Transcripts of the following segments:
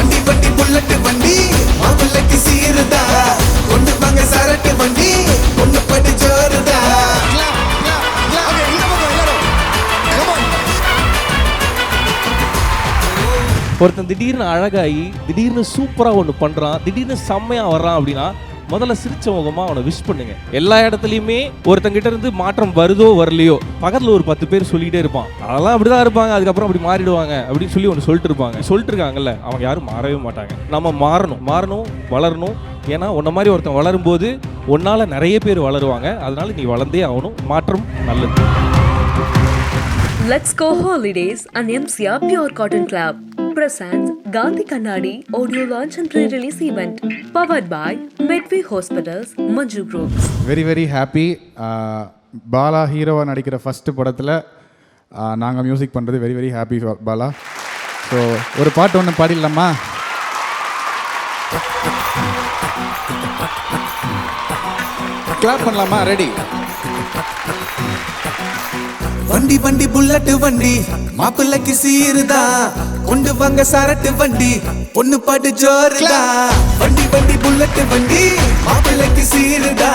வண்டி வண்டி புல்லட் வண்டி. மாப்பிள்ளைக்கு சீருதா. கொண்டு வாங்க சரட்டு வண்டி. பொண்ணு பட்டு ஜோருதா ஒருத்தன் திடீர்னு அழகாகி திடீர்னு சூப்பராக ஒன்று பண்ணுறான் திடீர்னு செம்மையாக வர்றான் அப்படின்னா முதல்ல சிரிச்ச முகமா அவனை விஷ் பண்ணுங்க. எல்லா இடத்துலையுமே ஒருத்தங்கிட்ட இருந்து மாற்றம் வருதோ வரலையோ பக்கத்தில் ஒரு பத்து பேர் சொல்லிகிட்டே இருப்பான். அதெல்லாம் அப்படி தான் இருப்பாங்க அதுக்கப்புறம் அப்படி மாறிடுவாங்க அப்படின்னு சொல்லி ஒன்று சொல்லிட்டு இருப்பாங்க. சொல்லிட்டு இருக்காங்கல்ல அவங்க யாரும் மாறவே மாட்டாங்க. நம்ம மாறணும் மாறணும் வளரணும். ஏன்னா உன்ன மாதிரி ஒருத்தன் வளரும்போது உன்னால் நிறைய பேர் வளருவாங்க. அதனால நீ வளர்ந்தே ஆகணும். மாற்றம் நல்லது. Let's go holidays and MCR Pure Cotton Club. Presents Gandhi Kannadi audio launch and pre release event powered by Medway hospitals Manju group very very happy Bala ஹீரோவாக நடிக்கிற ஃபஸ்ட்டு படத்தில் நாங்கள் மியூசிக் பண்ணுறது very very happy Bala so ஒரு பாட்டு ஒன்று பாடிடலாமா clap பண்ணலாமா ready வண்டி வண்டி புல்லட்டு வண்டி. மாப்பிள்ளைக்கு சீருதா கொண்டு வாங்க சரட்டு வண்டி. பொண்ணு பாட்டு ஜோருதா? வண்டி வண்டி புல்லட்டு வண்டி. மாப்பிள்ளைக்கு சீருதா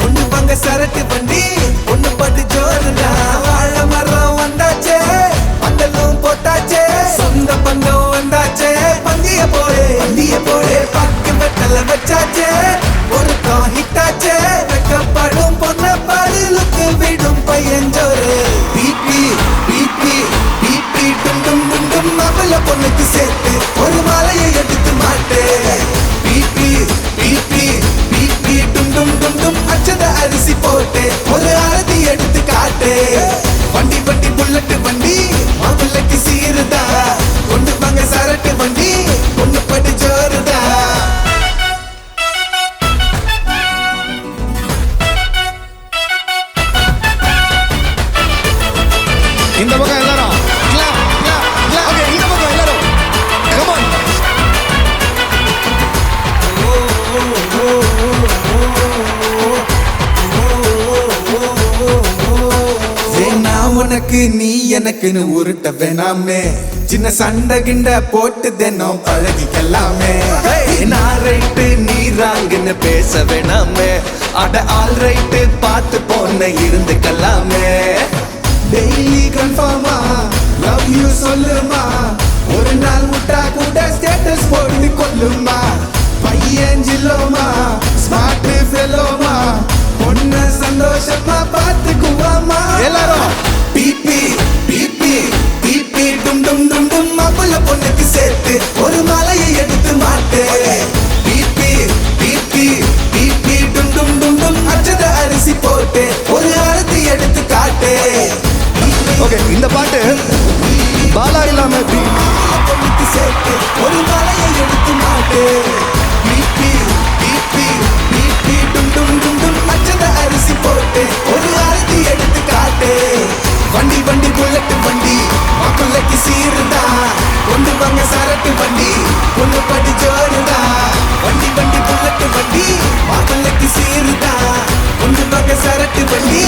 கொண்டு வாங்க சரட்டு வண்டி. பொண்ணு உனக்கு நீ எனக்குன்னு உருட்ட வேணாமே சின்ன சண்டை கிண்ட போட்டு தினம் பழகிக்கலாமே. நான் ரைட்டு நீ ராங்குன்னு பேச வேணாமே அட ஆல் ரைட்டு பார்த்து போன இருந்துக்கலாமே. டெய்லி கன்ஃபார்மா லவ் யூ சொல்லுமா? ஒரு நாள் விட்டா கூட ஸ்டேட்டஸ் போட்டு கொல்லுமா பையன் ஜில்லோமா? ஸ்மார்ட் ஃபெலோமா பொண்ணு சந்தோஷமா பார்த்துக்குவாமா? எல்லாரும். பிபி பிபி பிபி டும் டும் டும் டும் மாப்பிள்ள பொண்ணுக்கு சேர்த்து ஒரு மாலையை எடுத்து மாட்டு பிபி பிபி பிபி டும் டும் டும் டும் அச்சத அரிசி போட்டு ஒரு ஆரத்தி எடுத்து காட்டு Okay, இந்த பாட்டு பாலா இல்லாம எப்படி? பொண்ணுக்கு சேர்த்து ஒரு மாலையை எடுத்து மாட்டு. சரட்டு வண்டி பொண்ணு படி ஜோருதா. வண்டி வண்டி புல்லட் வண்டி மாப்பிள்ளைக்கு சீருதா. கொண்டு வாங்க சரட்டு வண்டி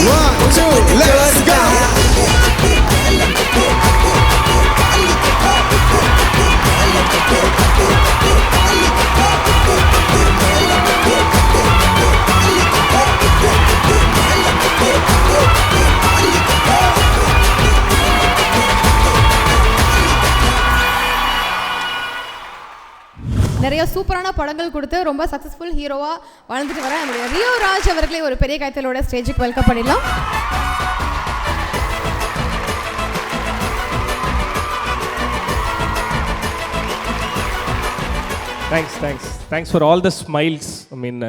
நிறைய சூப்பரான படங்கள் கொடுத்து ரொம்ப சக்ஸஸ்ஃபுல் ஹீரோவாக வளர்ந்துட்டு வர நம்முடைய ரியோ ராஜ் அவர்களை ஒரு பெரிய கைத்தலோட ஸ்டேஜுக்கு வெல்கம் பண்ணிடலாம். Thanks thanks thanks for all the smiles I mean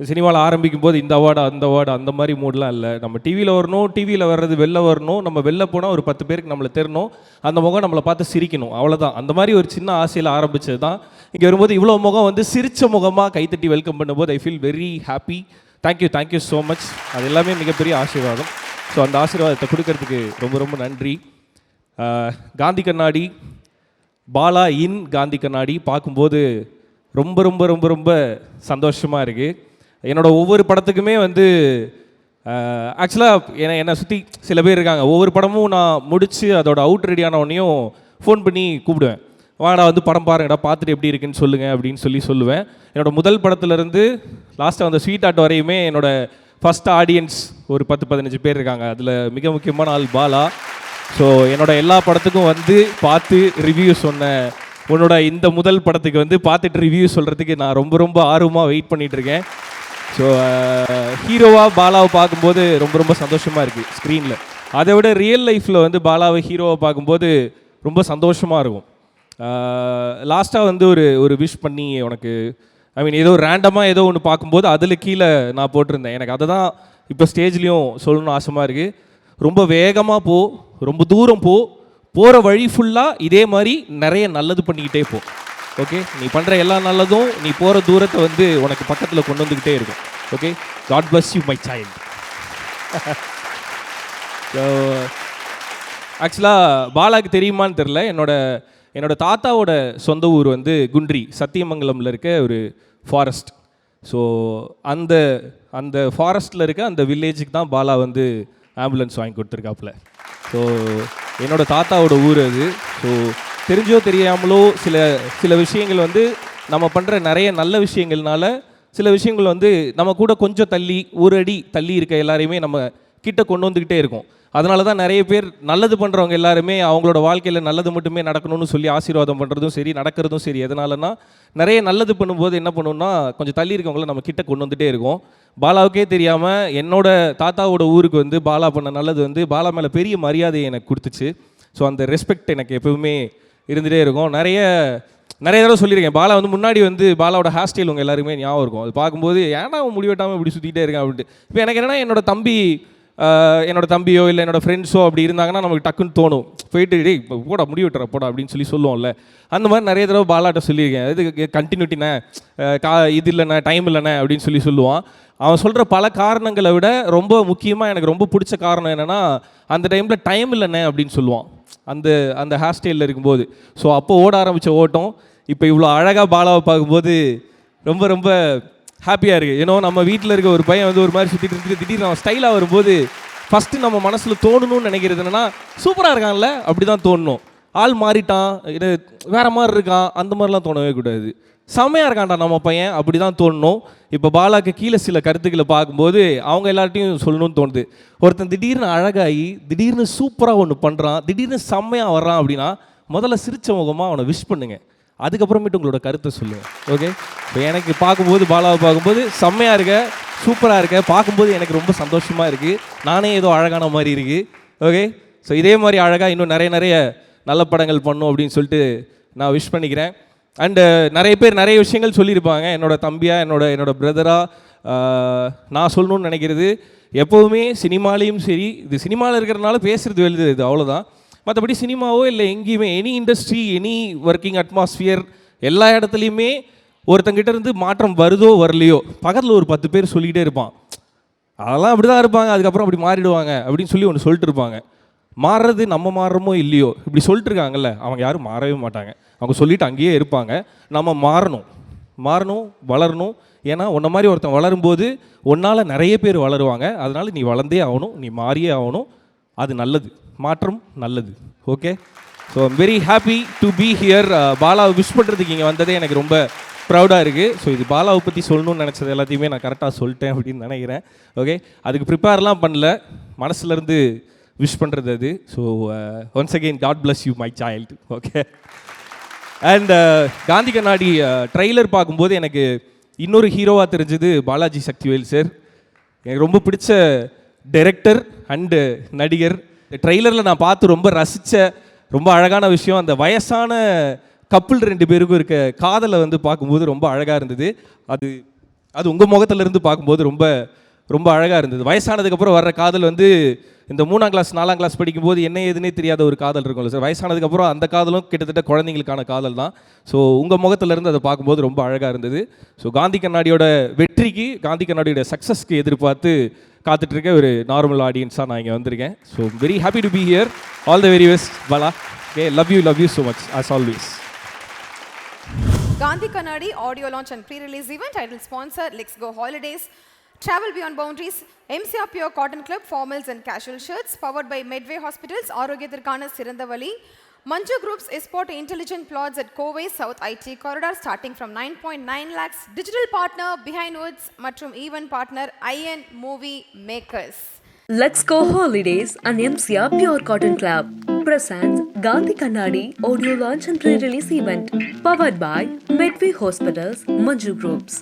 சினிமாவில் ஆரம்பிக்கும் போது இந்த அவார்டு அந்த அவார்டு அந்த மாதிரி மூடெலாம் இல்லை. நம்ம டிவியில் வரணும் டிவியில் வர்றது வெளில வரணும் நம்ம வெளில போனால் ஒரு பத்து பேருக்கு நம்மளை தெரணும் அந்த முகம் நம்மளை பார்த்து சிரிக்கணும் அவ்வளோதான் அந்த மாதிரி ஒரு சின்ன ஆசையில் ஆரம்பித்தது தான் இங்கே வரும்போது இவ்வளோ முகம் வந்து சிரித்த முகமாக கைத்தட்டி வெல்கம் பண்ணும்போது I feel very happy thank you thank you so much அது எல்லாமே மிகப்பெரிய ஆசீர்வாதம். ஸோ அந்த ஆசீர்வாதத்தை கொடுக்கறதுக்கு ரொம்ப ரொம்ப நன்றி. காந்தி கண்ணாடி பாலா இன் காந்தி கண்ணாடி பார்க்கும்போது ரொம்ப ரொம்ப ரொம்ப ரொம்ப சந்தோஷமாக இருக்குது என்னோட ஒவ்வொரு படத்துக்குமே வந்து ஆக்சுவலாக என்னை என்னை சுற்றி சில பேர் இருக்காங்க. ஒவ்வொரு படமும் நான் முடித்து அதோட அவுட் ரெடியான ஆன உடனேயும் ஃபோன் பண்ணி கூப்பிடுவேன். வாடா வந்து படம் பாருங்கடா பார்த்துட்டு எப்படி இருக்குன்னு சொல்லுங்கள் அப்படின்னு சொல்லி சொல்லுவேன். என்னோட முதல் படத்துலேருந்து லாஸ்ட்டாக அந்த ஸ்வீட் ஆர்ட் வரையுமே என்னோட ஃபஸ்ட் ஆடியன்ஸ் ஒரு பத்து பதினஞ்சு பேர் இருக்காங்க. அதில் மிக முக்கியமான ஆள் பாலா. ஸோ என்னோட எல்லா படத்துக்கும் வந்து பார்த்து ரிவ்யூ சொன்ன உன்னோட இந்த முதல் படத்துக்கு வந்து பார்த்துட்டு ரிவ்யூ சொல்கிறதுக்கு நான் ரொம்ப ரொம்ப ஆர்வமாக வெயிட் பண்ணிகிட்ருக்கேன் ஸோ ஹீரோவாக uh, பாலாவை பார்க்கும்போது ரொம்ப ரொம்ப சந்தோஷமாக இருக்குது ஸ்க்ரீனில் அதை விட ரியல் லைஃப்பில் வந்து பாலாவை ஹீரோவை பார்க்கும்போது ரொம்ப சந்தோஷமாக இருக்கும். Uh, லாஸ்ட்டாக வந்து ஒரு ஒரு விஷ் பண்ணி உனக்கு ஐ மீன் ஏதோ ரேண்டமாக ஏதோ ஒன்று பார்க்கும்போது அதில் கீழே நான் போட்டிருந்தேன். எனக்கு அதை தான் இப்போ ஸ்டேஜ்லேயும் சொல்லணும்னு ஆசமாக இருக்குது ரொம்ப வேகமாக போ ரொம்ப தூரம் போ போகிற வழி ஃபுல்லாக இதே மாதிரி நிறைய நல்லது பண்ணிக்கிட்டே போ. ஓகே நீ பண்ணுற எல்லா நல்லதும் நீ போகிற தூரத்தை வந்து உனக்கு பக்கத்தில் கொண்டு வந்துக்கிட்டே இருக்கும். Okay God bless you my child so ஆக்சுவலாக பாலாக்கு தெரியுமான்னு தெரில என்னோட என்னோடய தாத்தாவோட சொந்த ஊர் வந்து குன்றி சத்தியமங்கலமில் இருக்க ஒரு ஃபாரஸ்ட் ஸோ அந்த அந்த ஃபாரஸ்ட்டில் இருக்க அந்த வில்லேஜுக்கு தான் பாலா வந்து ஆம்புலன்ஸ் வாங்கி கொடுத்துருக்காப்புல. ஸோ என்னோட தாத்தாவோட ஊர் அது. ஸோ தெரிஞ்சோ தெரியாமலோ சில சில விஷயங்கள் வந்து நம்ம பண்ணுற நிறைய நல்ல விஷயங்கள்னால சில விஷயங்கள் வந்து நம்ம கூட கொஞ்சம் தள்ளி ஒரு அடி தள்ளி இருக்க எல்லாரையுமே நம்ம கிட்ட கொண்டு வந்துக்கிட்டே இருக்கும். அதனால தான் நிறைய பேர் நல்லது பண்ணுறவங்க எல்லாருமே அவங்களோட வாழ்க்கையில் நல்லது மட்டுமே நடக்கணும்னு சொல்லி ஆசீர்வாதம் பண்ணுறதும் சரி நடக்கிறதும் சரி. எதனாலனா நிறைய நல்லது பண்ணும்போது என்ன பண்ணுவோம்னா கொஞ்சம் தள்ளி இருக்கவங்கள நம்ம கிட்ட கொண்டு வந்துட்டே இருக்கோம். பாலாவுக்கே தெரியாமல் என்னோட தாத்தாவோட ஊருக்கு வந்து பாலா பண்ண நல்லது வந்து பாலா மேலே பெரிய மரியாதையை எனக்கு கொடுத்துச்சு. ஸோ அந்த ரெஸ்பெக்ட் எனக்கு எப்பவுமே இருந்துகிட்டே இருக்கும். நிறைய நிறைய தடவை சொல்லியிருக்கேன். பாலா வந்து முன்னாடி வந்து பாலாவோட ஹேர் ஸ்டைல் உங்கள் எல்லாருக்குமே ஞாபகம் இருக்கும். அது பார்க்கும்போது ஏன்னா அவன் முடி வெட்டாமல் இப்படி சுற்றிக்கிட்டே இருக்கான்? அப்படின்ட்டு. இப்போ எனக்கு என்னென்னா என்னோட தம்பி என்னோட தம்பியோ இல்லை என்னோட ஃப்ரெண்ட்ஸோ அப்படி இருந்தாங்கன்னா நமக்கு டக்குன்னு தோணும். போயிட்டு டேய் இப்போ போடா முடி வெட்டுற போடா அப்படின்னு சொல்லி சொல்லுவோம்ல. அந்த மாதிரி நிறைய தடவை பாலாட்ட சொல்லியிருக்கேன். இது கண்டினியூட்டினே கா இது இல்லைண்ணே டைம் இல்லைண்ணே அப்படின்னு சொல்லி சொல்லுவான். அவன் சொல்கிற பல காரணங்களை விட ரொம்ப முக்கியமாக எனக்கு ரொம்ப பிடிச்ச காரணம் என்னென்னா அந்த டைமில் டைம் இல்லைண்ணே அப்படின்னு சொல்லுவான். அந்த அந்த ஹேர் ஸ்டைலில் இருக்கும்போது. ஸோ அப்போ ஓட ஆரம்பித்த ஓட்டம் இப்போ இவ்வளோ அழகாக பாலாவை பார்க்கும்போது ரொம்ப ரொம்ப ஹாப்பியாக இருக்குது ஏன்னா நம்ம வீட்டில் இருக்க ஒரு பையன் வந்து ஒரு மாதிரி சுற்றிட்டு இருந்துட்டு திடீர்னு அவன் ஸ்டைலாக வரும்போது ஃபஸ்ட்டு நம்ம மனசில் தோணணும்னு நினைக்கிறது என்னென்னா சூப்பராக இருக்கான்ல அப்படி தான் தோணணும். ஆள் மாறிட்டான் இது வேறு மாதிரி இருக்கான் அந்த மாதிரிலாம் தோணவே கூடாது. செம்மையாக இருக்கான்டா நம்ம பையன் அப்படி தான் தோணணும். இப்போ பாலாக்கு கீழே சில கருத்துக்களை பார்க்கும்போது அவங்க எல்லார்ட்டையும் சொல்லணும்னு தோணுது. ஒருத்தன் திடீர்னு அழகாகி திடீர்னு சூப்பராக ஒன்று பண்ணுறான் திடீர்னு செம்மையாக வர்றான் அப்படின்னா முதல்ல சிரிச்ச முகமாக அவனை விஷ் பண்ணுங்கள் அதுக்கப்புறமேட்டு உங்களோட கருத்தை சொல்லுங்கள் ஓகே இப்போ எனக்கு பார்க்கும்போது பாலாவை பார்க்கும்போது செம்மையாக இருக்க சூப்பராக இருக்க பார்க்கும்போது எனக்கு ரொம்ப சந்தோஷமாக இருக்குது நானே ஏதோ அழகான மாதிரி இருக்குது ஓகே ஸோ இதே மாதிரி அழகாக இன்னும் நிறைய நிறைய நல்ல படங்கள் பண்ணும் அப்படின்னு சொல்லிட்டு நான் விஷ் பண்ணிக்கிறேன். அண்டு uh, நிறைய பேர் நிறைய விஷயங்கள் சொல்லியிருப்பாங்க. என்னோட தம்பியாக என்னோட என்னோடய பிரதராக நான் சொல்லணும்னு நினைக்கிறது. எப்போவுமே சினிமாலேயும் சரி இது சினிமாவில் இருக்கிறனால பேசுகிறது எழுது இது அவ்வளோதான் மற்றபடி சினிமாவோ இல்லை எங்கேயுமே any industry any working atmosphere எல்லா இடத்துலையுமே ஒருத்தங்கிட்ட இருந்து மாற்றம் வருதோ வரலையோ பக்கத்தில் ஒரு பத்து பேர் சொல்லிக்கிட்டே இருப்பான். அதெல்லாம் அப்படி தான் இருப்பாங்க. அதுக்கப்புறம் அப்படி மாறிடுவாங்க அப்படின்னு சொல்லி ஒன்று சொல்லிட்டு இருப்பாங்க. மாறுறது நம்ம மாறுறோமோ இல்லையோ? இப்படி சொல்லிட்டு இருக்காங்கல்ல அவங்க யாரும் மாறவே மாட்டாங்க. அவங்க சொல்லிட்டு அங்கேயே இருப்பாங்க. நம்ம மாறணும். மாறணும் வளரணும். ஏன்னா உன்ன மாதிரி ஒருத்தன் வளரும்போது உன்னால் நிறைய பேர் வளருவாங்க. அதனால் நீ வளர்ந்தே ஆகணும் நீ மாறியே ஆகணும். அது நல்லது. மாற்றம் நல்லது. Okay so I'm very happy to be here பாலாவை wish பண்ணுறதுக்கு இங்கே வந்ததே எனக்கு ரொம்ப ப்ரௌடாக இருக்குது ஸோ இது பாலாவை பற்றி சொல்லணும்னு நினச்சது எல்லாத்தையுமே நான் கரெக்டாக சொல்லிட்டேன் அப்படின்னு நினைக்கிறேன். ஓகே அதுக்கு ப்ரிப்பேர்லாம் பண்ணல. மனசுலேருந்து விஷ் பண்ணுறது அது. So once again God bless you my child. Okay and uh, Gandhi Kannadi uh, trailer பார்க்கும்போது எனக்கு இன்னொரு ஹீரோவாக தெரிஞ்சது பாலாஜி சக்திவேல் சார் எனக்கு ரொம்ப பிடிச்ச டைரக்டர் அண்டு uh, நடிகர். ட்ரெய்லரில் நான் பார்த்து ரொம்ப ரசித்த ரொம்ப அழகான விஷயம் அந்த வயசான கப்புள் ரெண்டு பேருக்கும் இருக்க காதலை வந்து பார்க்கும்போது ரொம்ப அழகாக இருந்தது. அது அது உங்கள் முகத்துலேருந்து பார்க்கும்போது ரொம்ப ரொம்ப அழகாக இருந்தது. வயசானதுக்கப்புறம் வர்ற காதல் வந்து இந்த மூணாம் கிளாஸ் நாலாம் கிளாஸ் படிக்கும்போது என்ன ஏதுன்னே தெரியாத ஒரு காதல் இருக்கும்ல சார் வயசானதுக்கப்புறம் அந்த காதலும் கிட்டத்தட்ட குழந்தைங்களுக்கான காதல் தான். ஸோ உங்கள் முகத்துலேருந்து அதை பார்க்கும்போது ரொம்ப அழகாக இருந்தது. ஸோ காந்தி கண்ணாடியோட வெற்றிக்கு காந்தி கண்ணாடியோட சக்ஸஸ்க்கு எதிர்பார்த்து காத்துட்ருக்க ஒரு நார்மல் ஆடியன்ஸாக நான் இங்கே வந்திருக்கேன். So very happy to be here all the very best Bala okay love you love you so much as always Gandhi Kannadi audio launch and pre release event titled sponsor Lex Go Holidays Travel beyond boundaries. MCR Pure Cotton Club formals and casual shirts powered by Medway Hospitals ஆரோக்கியத்திற்கான சிறந்த வழி Manju Group's Esport Intelligent Plots at Kovai South IT Corridor starting from 9.9 lakhs. Digital partner Behind Woods மற்றும் event partner IN Movie Makers. Let's go holidays and MCR Pure Cotton Club presents Gandhi Kannadi audio launch and pre-release event powered by Medway Hospitals, Manju Groups.